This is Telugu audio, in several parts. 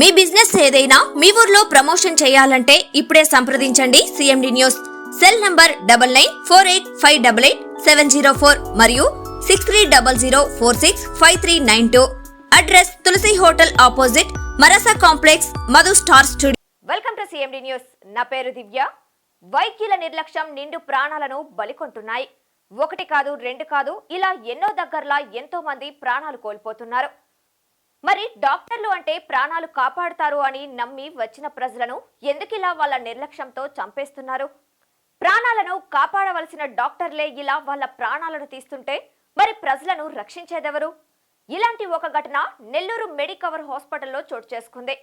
మీ బిజినెస్ ఏదైనా మీ ఊర్లో ప్రమోషన్ చేయాలంటే ఇప్పుడే సంప్రదించండి CMD news cell number double nine four eight five double eight seven zero four మరియు six three double zero four six five three nine two. Address Tulasi hotel opposite Marasa complex Madhu star studio. Welcome to CMD news నా పేరు దివ్య. వైద్యుల నిర్లక్ష్యం నిండు ప్రాణాలను బలికొంటున్నాయి. ఒకటి కాదు రెండు కాదు ఇలా ఎన్నో దగ్గరలా ఎంతో మంది ప్రాణాలు కోల్పోతున్నారు. మరి డాక్టర్లు అంటే ప్రాణాలు కాపాడుతారు అని నమ్మి వచ్చిన ప్రజలను ఎందుకిలా వాళ్ళ నిర్లక్ష్యంతో చంపేస్తున్నారు? ప్రాణాలను కాపాడవలసిన డాక్టర్లే ఇలా వాళ్ళ ప్రాణాలను తీస్తుంటే మరి ప్రజలను రక్షించేదెవరు? ఇలాంటి ఒక ఘటన నెల్లూరు మెడికవర్ హాస్పిటల్లో చోటు చేసుకుంది.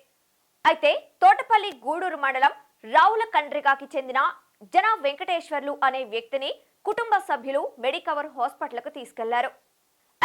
అయితే తోటపల్లి గూడూరు మండలం రావుల కండ్రికాకి చెందిన జన వెంకటేశ్వర్లు అనే వ్యక్తిని కుటుంబ సభ్యులు మెడికవర్ హాస్పిటల్కు తీసుకెళ్ళారు.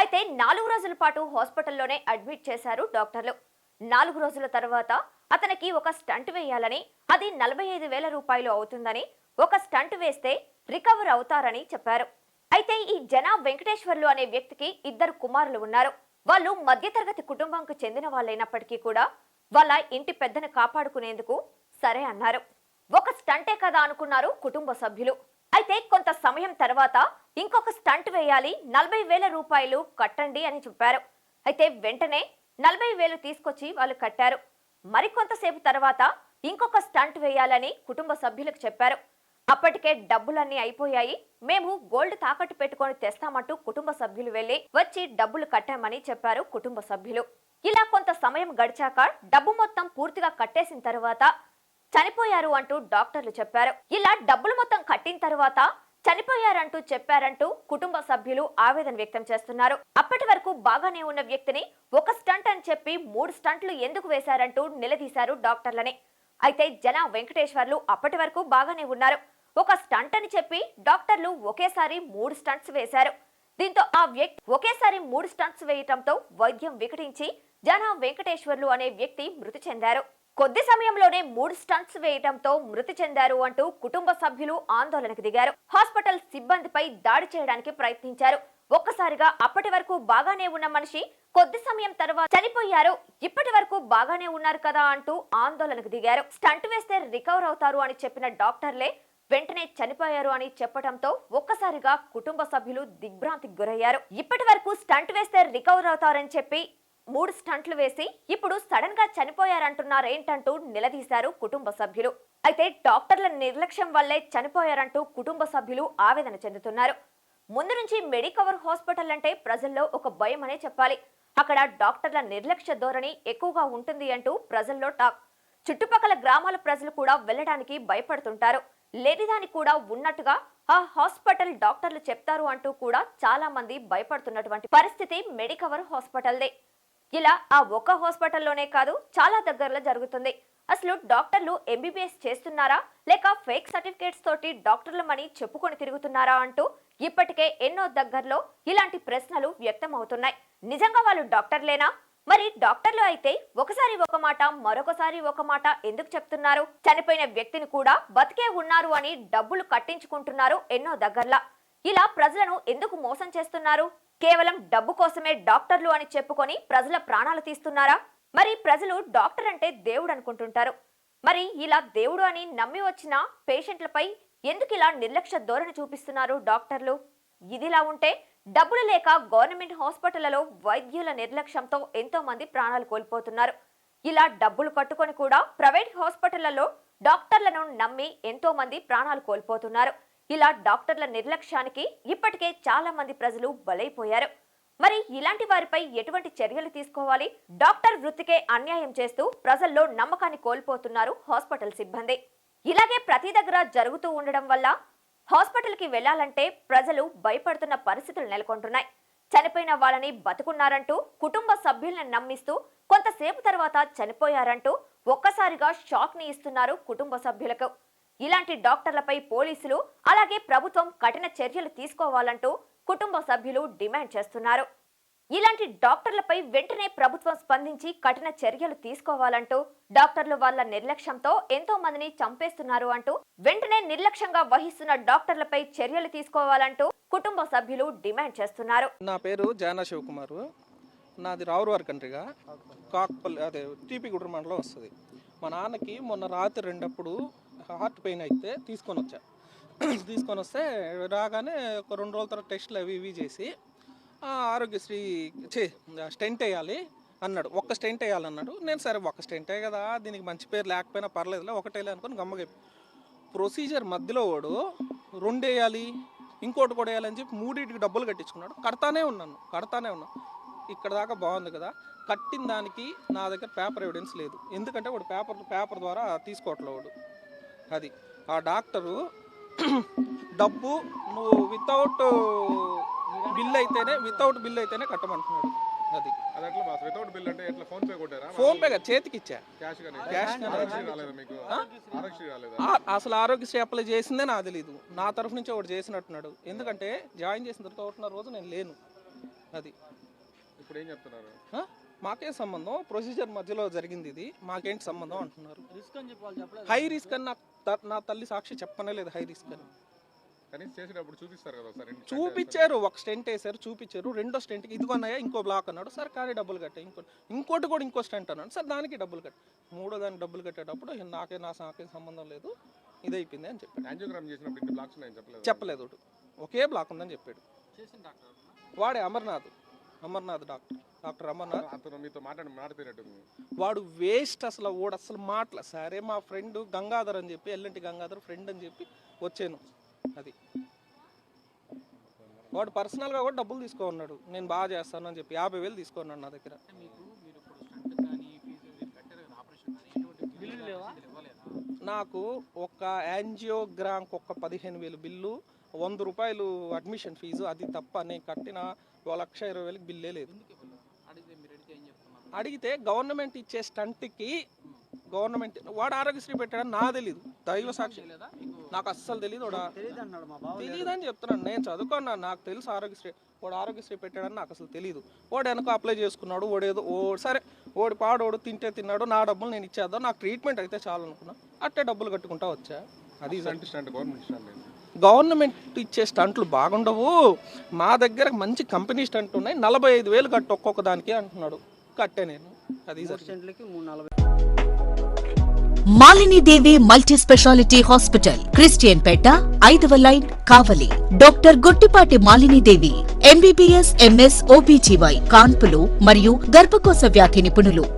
అయితే నాలుగు రోజుల పాటు హాస్పిటల్లోనే అడ్మిట్ చేశారు డాక్టర్లు. నాలుగు రోజుల తర్వాత అతనికి ఒక స్టంట్ వేయాలని అది నలభై ఐదు వేల రూపాయలు అవుతుందని ఒక స్టంట్ వేస్తే రికవర్ అవుతారని చెప్పారు. అయితే ఈ జన వెంకటేశ్వర్లు అనే వ్యక్తికి ఇద్దరు కుమారులు ఉన్నారు. వాళ్ళు మధ్యతరగతి కుటుంబంకు చెందిన వాళ్ళైనప్పటికీ కూడా వాళ్ళ ఇంటి పెద్దను కాపాడుకునేందుకు సరే అన్నారు. ఒక స్టంటే కదా అనుకున్నారు కుటుంబ సభ్యులు. అయితే కొంత సమయం తర్వాత ఇంకొక స్టంట్ వేయాలి నలభై వేల రూపాయలు కట్టండి అని చెప్పారు. అయితే వెంటనే నలభై వేలు తీసుకొచ్చి వాళ్ళు కట్టారు. మరికొంతసేపు తర్వాత ఇంకొక స్టంట్ వేయాలని కుటుంబ సభ్యులకు చెప్పారు. అప్పటికే డబ్బులన్నీ అయిపోయాయి. మేము గోల్డ్ తాకట్టు పెట్టుకొని తెస్తామంటూ కుటుంబ సభ్యులు వెళ్ళి వచ్చి డబ్బులు కట్టామని చెప్పారు కుటుంబ సభ్యులు. ఇలా కొంత సమయం గడిచాక డబ్బు మొత్తం పూర్తిగా కట్టేసిన తర్వాత చనిపోయారు అంటూ డాక్టర్లు చెప్పారు. ఇలా డబ్బులు మొత్తం కట్టిన తర్వాత చనిపోయారంటూ చెప్పారంటూ కుటుంబ సభ్యులు ఆవేదన వ్యక్తం చేస్తున్నారు. అప్పటి వరకు బాగానే ఉన్న వ్యక్తిని ఒక స్టంట్ అని చెప్పి మూడు స్టంట్లు ఎందుకు వేశారంటూ నిలదీశారు డాక్టర్లని. అయితే జన వెంకటేశ్వర్లు అప్పటి వరకు బాగానే ఉన్నారు. ఒక స్టంట్ అని చెప్పి డాక్టర్లు ఒకేసారి మూడు స్టంట్స్ వేశారు. దీంతో ఆ వ్యక్తి ఒకేసారి మూడు స్టంట్స్ వేయటంతో వైద్యం వికటించి జన వెంకటేశ్వర్లు అనే వ్యక్తి మృతి చెందారు. కొద్ది సమయంలోనే మూడు స్టంట్స్ వేయటంతో మృతి చెందారు అంటూ కుటుంబ సభ్యులు ఆందోళనకు దిగారు. హాస్పిటల్ సిబ్బందిపై దాడి చేయడానికి ప్రయత్నించారు. ఒక్కసారిగా అప్పటి వరకు బాగానే ఉన్న మనిషి కొద్ది సమయం తర్వాత చనిపోయారు. ఇప్పటి వరకు బాగానే ఉన్నారు కదా అంటూ ఆందోళనకు దిగారు. స్టంట్ వేస్తే రికవర్ అవుతారు అని చెప్పిన డాక్టర్లే వెంటనే చనిపోయారు అని చెప్పడంతో ఒక్కసారిగా కుటుంబ సభ్యులు దిగ్భ్రాంతికి గురయ్యారు. ఇప్పటి వరకు స్టంట్ వేస్తే రికవర్ అవుతారని చెప్పి మూడు స్టంట్లు వేసి ఇప్పుడు సడన్గా చనిపోయారంటున్నారేంటంటూ నిలదీశారు కుటుంబ సభ్యులు. అయితే డాక్టర్ల నిర్లక్ష్యం వల్లే చనిపోయారంటూ కుటుంబ సభ్యులు ఆవేదన చెందుతున్నారు. ముందు నుంచి మెడికవర్ హాస్పిటల్ అంటే ప్రజల్లో ఒక భయం అనే చెప్పాలి. అక్కడ డాక్టర్ల నిర్లక్ష్య ధోరణి ఎక్కువగా ఉంటుంది అంటూ ప్రజల్లో టాక్. చుట్టుపక్కల గ్రామాల ప్రజలు కూడా వెళ్ళడానికి భయపడుతుంటారు. లేనిదాని కూడా ఉన్నట్టుగా ఆ హాస్పిటల్ డాక్టర్లు చెప్తారు అంటూ కూడా చాలా మంది భయపడుతున్నటువంటి పరిస్థితి మెడికవర్ హాస్పిటల్దే. ఇలా ఆ ఒక్క హాస్పిటల్లోనే కాదు చాలా దగ్గరలో జరుగుతుంది. అసలు డాక్టర్లు ఎంబీబీఎస్ చేస్తున్నారా? లేక ఫేక్ సర్టిఫికేట్స్ తోటి డాక్టర్లమని చెప్పుకొని తిరుగుతున్నారా అంటూ ఇప్పటికే ఎన్నో దగ్గరలో ఇలాంటి ప్రశ్నలు వ్యక్తం అవుతున్నాయి నిజంగా వాళ్ళు డాక్టర్లేనా? మరి డాక్టర్లు అయితే ఒకసారి ఒక మాట మరొకసారి ఒక మాట ఎందుకు చెప్తున్నారు? చనిపోయిన వ్యక్తిని కూడా బతికే ఉన్నారు అని డబ్బులు కట్టించుకుంటున్నారు ఎన్నో దగ్గర్లా. ఇలా ప్రజలను ఎందుకు మోసం చేస్తున్నారు? కేవలం డబ్బు కోసమే డాక్టర్లు అని చెప్పుకొని ప్రజల ప్రాణాలు తీస్తున్నారా? మరి ప్రజలు డాక్టర్ అంటే దేవుడు అనుకుంటుంటారు. మరి ఇలా దేవుడు అని నమ్మి వచ్చిన పేషెంట్లపై ఎందుకు ఇలా నిర్లక్ష్య ధోరణి చూపిస్తున్నారు డాక్టర్లు? ఇదిలా ఉంటే డబ్బులు లేక గవర్నమెంట్ హాస్పిటళ్ళలో వైద్యుల నిర్లక్ష్యంతో ఎంతో మంది ప్రాణాలు కోల్పోతున్నారు. ఇలా డబ్బులు కట్టుకొని కూడా ప్రైవేట్ హాస్పిటళ్ళలో డాక్టర్లను నమ్మి ఎంతో మంది ప్రాణాలు కోల్పోతున్నారు. ఇలా డాక్టర్ల నిర్లక్ష్యానికి ఇప్పటికే చాలా మంది ప్రజలు బలైపోయారు. మరి ఇలాంటి వారిపై ఎటువంటి చర్యలు తీసుకోవాలి? డాక్టర్ వృత్తికే అన్యాయం చేస్తూ ప్రజల్లో నమ్మకాన్ని కోల్పోతున్నారు హాస్పిటల్ సిబ్బంది. ఇలాగే ప్రతి దగ్గర జరుగుతూ ఉండడం వల్ల హాస్పిటల్కి వెళ్ళాలంటే ప్రజలు భయపడుతున్న పరిస్థితులు నెలకొంటున్నాయి. చనిపోయిన వాళ్ళని బతుకున్నారంటూ కుటుంబ సభ్యులను నమ్మిస్తూ కొంతసేపు తర్వాత చనిపోయారంటూ ఒక్కసారిగా షాక్ని ఇస్తున్నారు కుటుంబ సభ్యులకు. ఇలాంటి డాక్టర్లపై పోలీసులు అలాగే ప్రభుత్వం కఠిన చర్యలు తీసుకోవాలంటూ కుటుంబ సభ్యులు డిమాండ్ చేస్తున్నారు. ఇలాంటి డాక్టర్లపై వెంటనే ప్రభుత్వం స్పందించి కఠిన చర్యలు తీసుకోవాలంటూ డాక్టర్లు వాళ్ళ నిర్లక్ష్యంతో ఎంతో మందిని చంపేస్తున్నారు అంటూ వెంటనే నిర్లక్ష్యంగా వహిస్తున్న డాక్టర్లపై చర్యలు తీసుకోవాలంటూ కుటుంబ సభ్యులు డిమాండ్ చేస్తున్నారు. నా పేరు జానా శివకుమారు. నాది రావురవారి కంట్రీగా కాక్పల్లి అదే టీపీగుడ్ర మండలం వస్తుంది. మా నాన్నకి మొన్న రాత్రి రెండప్పుడు హార్ట్ పెయిన్ అయితే తీసుకొని వచ్చా. తీసుకొని వస్తే రాగానే ఒక రెండు రోజుల తర్వాత టెస్ట్లు అవి ఇవి చేసి ఆరోగ్యశ్రీ చే స్టెంట్ వేయాలి అన్నాడు. ఒక్క స్టెంట్ వేయాలన్నాడు. నేను సరే ఒక్క స్టెంటే కదా దీనికి మంచి పేరు లేకపోయినా పర్లేదులే ఒకటేలే అనుకుని గమ్మగా ప్రొసీజర్ మధ్యలో వాడు రెండు వేయాలి ఇంకోటి కూడా వేయాలని చెప్పి మూడింటికి డబ్బులు కట్టించుకున్నాడు. కడతానే ఉన్నాను కడతానే ఉన్నాను. ఇక్కడ దాకా బాగుంది కదా కట్టిన దానికి నా దగ్గర పేపర్ ఎవిడెన్స్ లేదు. ఎందుకంటే వాడు పేపర్ పేపర్ ద్వారా తీసుకోవట్లేవాడు అది. ఆ డాక్టరు డబ్బు నువ్వు వితౌట్ బిల్ అయితేనే వితౌట్ బిల్ అయితేనే కట్టమంటున్నాడు అది. అది ఎట్లా బాస్ వితౌట్ బిల్ అంటే ఎట్లా? ఫోన్ పే కొట్టారా? ఫోన్ పే కదా చేతికి ఇచ్చా? క్యాష్ రాలేదా మీకు? ఆరోగ్యశ్రీ రాలేదా? ఆ- అసలు ఆరోగ్యశ్రీ అప్లై చేసిందే నాకు తెలీదు. నా తరఫు నుంచి ఒకటి చేసినట్టున్నాడు. ఎందుకంటే జాయిన్ చేసిన తర్వాత ఒకటిన్నర రోజు నేను లేను. అది. ఇప్పుడు ఏం చెప్తున్నారు? మాకేం సంబంధం. ప్రొసీజర్ మధ్యలో జరిగింది ఇది. మాకేంటి సంబంధం అంటున్నారు. హై రిస్క్ అని నా త- నా తల్లి సాక్షి చెప్పనే లేదు హై రిస్క్ అని. చూపించారు ఒక స్టెంట్ వేసారు చూపించారు రెండో స్టెంట్కి ఇదిగో అన్నాయా ఇంకో బ్లాక్ అన్నాడు సరే కానీ డబ్బులు కట్టే ఇంకో ఇంకోటి కూడా ఇంకో స్టెంట్ అన్నాడు సరే దానికి డబ్బులు కట్ట మూడో దానికి డబ్బులు కట్టేటప్పుడు "ఇహ నాకే నా నాకేం సంబంధం లేదు ఇది అయిపోయింది అని చెప్పాడు. యాంజియోగ్రామ్ చేసినప్పుడు ఇన్ని బ్లాక్స్ ఉన్నాయని చెప్పలేదు. ఒకే బ్లాక్ ఉందని చెప్పాడు. వాడే Amarnath. Amarnath doctor doctor Amarnath. అతను మీతో మాట్లాడి మాట్లాడినట్టుంది వాడు వేస్ట్ అసలు వాడు అసలు మాటల సరే మా ఫ్రెండ్ గంగాధర్ అని చెప్పి ఎల్లంటి గంగాధర్ ఫ్రెండ్ అని చెప్పి వచ్చాను అది. వాడు పర్సనల్గా కూడా డబ్బులు తీసుకో ఉన్నాడు నేను బాగా చేస్తాను అని చెప్పి యాభై వేలు తీసుకున్నాడు నా దగ్గర. నాకు ఒక యాంజియోగ్రామ్కి ఒక పదిహేను వేలు బిల్లు వంద రూపాయలు అడ్మిషన్ ఫీజు అది తప్ప నేను కట్టిన ఒక లక్ష ఇరవై వేలకు బిల్లే లేదు. అడిగితే గవర్నమెంట్ ఇచ్చే స్టంట్కి గవర్నమెంట్ వాడు ఆరోగ్యశ్రీ పెట్టాడని నా తెలీదు. దైవ సాక్షి. నాకు అస్సలు తెలియదు వాడు. తెలియదు అని చెప్తున్నాను. నేను చదువుకున్నాను నాకు తెలుసు ఆరోగ్యశ్రీ. వాడు ఆరోగ్యశ్రీ పెట్టాడని నాకు అసలు తెలియదు వాడు వెనక అప్లై చేసుకున్నాడు వాడు ఏదో ఓ సరే ఓడి పాడోడు తింటే తిన్నాడు నా డబ్బులు నేను ఇచ్చేద్దాం నాకు ట్రీట్మెంట్ అయితే చాలు అనుకున్నా. అట్టే డబ్బులు కట్టుకుంటా వచ్చా. అది గవర్నమెంట్ గవర్నమెంట్ ఇచ్చే స్టంట్లు బాగుండవు. మా దగ్గర మంచి కంపెనీ స్టంట్ ఉన్నాయి. నలభై ఐదు వేలు కట్టు ఒక్కొక్క దానికి అంటున్నాడు. కట్టే నేను. అది జరిగింది. Malinidevi multi speciality hospital Christian పేట ఐదవ line Kavali. Doctor Gottipati Malinidevi MBBS MS OBGY కాన్పులు మరియు గర్భకోశ వ్యాధి నిపుణులు.